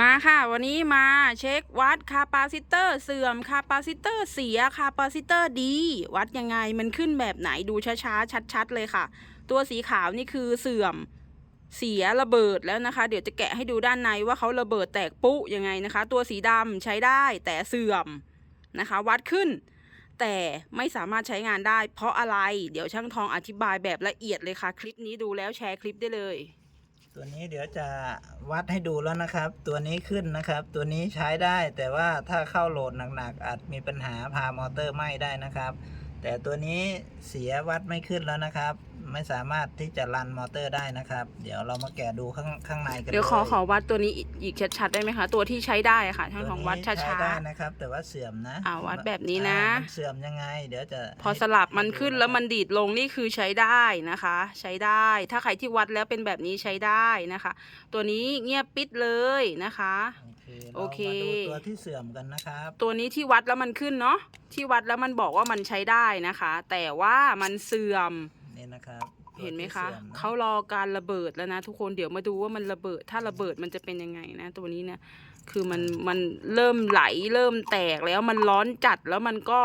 มาค่ะ วันนี้มาเช็ควัดคาปาซิเตอร์เสื่อมคาปาซิเตอร์เสียคาปาซิเตอร์ดี วัดยังไงมันขึ้นแบบไหนดูช้าๆ ชัดๆ เลยค่ะ ตัวสีขาวนี่คือเสื่อมเสียระเบิดแล้วนะคะ เดี๋ยวจะแกะให้ดูด้านในว่าเขาระเบิดแตกปุ๊ยังไงนะคะ ตัวสีดำใช้ได้แต่เสื่อมนะคะ วัดขึ้น แต่ไม่สามารถใช้งานได้ เพราะอะไรเดี๋ยวช่างทองอธิบายแบบละเอียดเลยค่ะ คลิปนี้ดูแล้วแชร์คลิปได้เลย ตัวนี้เดี๋ยวจะวัดให้ดูแล้วนะครับ ตัวนี้ขึ้นนะครับ ตัวนี้ใช้ได้แต่ว่าถ้าเข้าโหลดหนักๆอาจมีปัญหาพามอเตอร์ไหม้ได้นะครับ แต่ตัวนี้เสียวัดไม่ขึ้นแล้วนะครับ ไม่สามารถที่จะรันมอเตอร์ได้นะครับ เดี๋ยวเรามาแกะดูข้างข้างในกันเดี๋ยวขอลขอวัดตัวนี้อีกอีกชัดๆได้ไหมคะ ตัวที่ใช้ได้อะค่ะช่างทองวัดตัวนี้ช้าใได้นะครับ แต่ว่าเสื่อมนะอ่าวัดแบบนี้นะอ่ามัเสื่อมยังไง เดี๋ยวจะๆพอสลับมันขึ้นแล้วมันดีดลงนี่คือใช้ได้นะคะ ใช้ได้ ถ้าใครที่วัดแล้วเป็นแบบนี้ใช้ได้นะคะ ตัวนี้เงียบปิดเลยนะคะ โอโอเคเคเรามาดูตัวที่เสื่อมกันนะครับ ตัวนี้ที่วัดแล้วมันขึ้นเนาะที่วัดแล้วมันบอกว่ามันใช้ได้นะคะ แต่ว่ามันเสื่อมนี่นะครับเห็นไหมตัวที่คะสื่อนะเขารอการระเบิดแล้วนะทุกคนเดี๋ยวมาดูว่ามันระเบิด ถ้าระเบิดมันจะเป็นยังไงนะ ตัวนี้เนี่ยคือมันมันเริ่มไหลเริ่มแตกแล้วมันร้อนจัดแล้วมันก็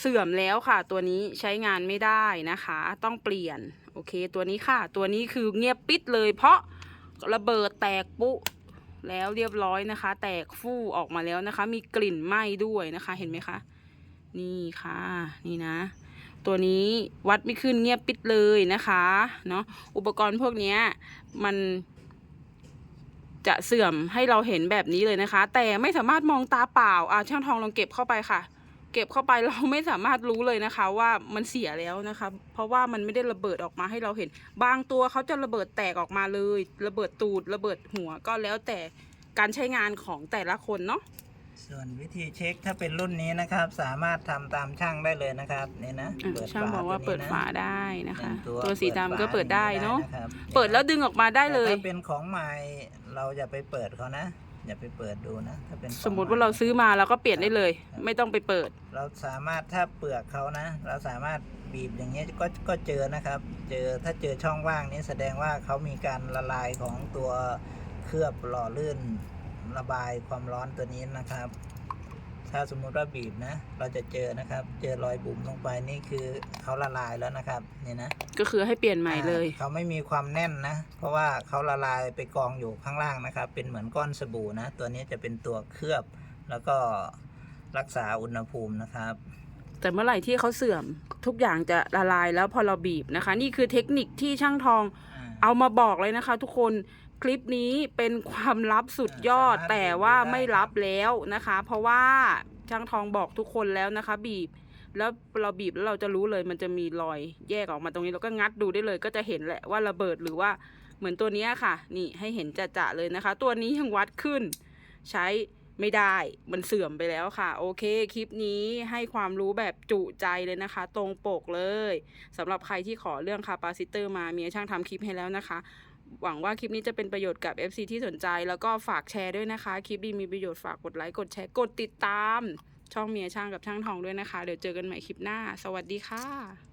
เสื่อมแล้วค่ะ ตัวนี้ใช้งานไม่ได้นะคะ ต้องเปลี่ยนโอเค ตัวนี้ค่ะ ตัวนี้คือเงียบปิดเลย เพราะระเบิดแตกปุ๊ แล้วเรียบร้อยนะคะ แตกฟู่ออกมาแล้วนะคะ มีกลิ่นไหม้ด้วยนะคะ เห็นไหมคะ นี่ค่ะ นี่นะ ตัวนี้วัดไม่ขึ้นเงียบปิดเลยนะคะเนาะอุปกรณ์พวกนี้มันจะเสื่อมให้เราเห็นแบบนี้เลยนะคะ แต่ไม่สามารถมองตาเปล่าอ่าช่างทองลองเก็บเข้าไปค่ะ เก็บเข้าไปเราไม่สามารถรู้เลยนะคะ ว่ามันเสียแล้วนะคะ เพราะว่ามันไม่ได้ระเบิดออกมาให้เราเห็น บางตัวเขาจะระเบิดแตกออกมาเลย ระเบิดตูดระเบิดหัวก็แล้วแต่การใช้งานของแต่ละคนเนาะส่วนวิธีเช็คถ้าเป็นรุ่นนี้นะครับ สามารถทำตามช่างได้เลยนะครับนี่นะอะเปิดช่างบอกว่าตัวนี้นะเปิดฝาได้นะคะหนึ่งตัวสีดำก็เปิดได้เนาะครับเปิดแล้วดึงออกมาได้เลยแต่ถ้าเป็นของใหม่เราอย่าไปเปิดเขานะ อย่าไปเปิดดูนะถ้าเป็นของสมมุติว่าเราซื้อมาเราก็เปลี่ยนได้เลย ไม่ต้องไปเปิด เราสามารถถ้าเปลือกเขานะ เราสามารถบีบอย่างเงี้ยก็ก็เจอนะครับ เจอถ้าเจอช่องว่างนี้แสดงว่าเขามีการละลายของตัวเคลือบหล่อลื่นระบายความร้อนตัวนี้นะครับ ถ้าสมมุติว่าบีบนะ เราจะเจอนะครับ เจอรอยบุ๋มลงไปนี่คือเขาละลายแล้วนะครับนี่นะก็คือให้เปลี่ยนใหม่เลยอ่าเขาไม่มีความแน่นนะ เพราะว่าเขาละลายไปกองอยู่ข้างล่างนะครับ เป็นเหมือนก้อนสบู่นะ ตัวนี้จะเป็นตัวเคลือบ แล้วก็รักษาอุณหภูมินะครับแต่เมื่อไหร่ที่เขาเสื่อมทุกอย่างจะละลายแล้วพอเราบีบนะคะ นี่คือเทคนิคที่ช่างทองอ่าเอามาบอกเลยนะคะ ทุกคน คลิปนี้เป็นความลับสุดยอดสามารถแต่ว่าบีบได้ไม่ลับแล้วนะคะ เพราะว่าช่างทองบอกทุกคนแล้วนะคะ บีบ แล้วเราบีบแล้วเราจะรู้เลยมันจะมีรอยแยกออกมาตรงนี้เราก็งัดดูได้เลย ก็จะเห็นแหละว่าระเบิดหรือว่าเหมือนตัวเนี้ยค่ะ นี่ให้เห็นจะๆเลยนะคะ ตัวนี้ยังวัดขึ้น ใช้ไม่ได้ มันเสื่อมไปแล้วค่ะ โอเค คลิปนี้ให้ความรู้แบบจุใจเลยนะคะ ตรงปกเลยสำหรับใครที่ขอเรื่องคาปาซิเตอร์มาเมียช่างทำคลิปให้แล้วนะคะ หวังว่าคลิปนี้จะเป็นประโยชน์กับ FC ที่สนใจ แล้วก็ฝากแชร์ด้วยนะคะ คลิปดีมีประโยชน์ฝากกดไลค์กดแชร์กดติดตาม ช่องเมียช่างกับช่างทองด้วยนะคะ เดี๋ยวเจอกันใหม่คลิปหน้า สวัสดีค่ะ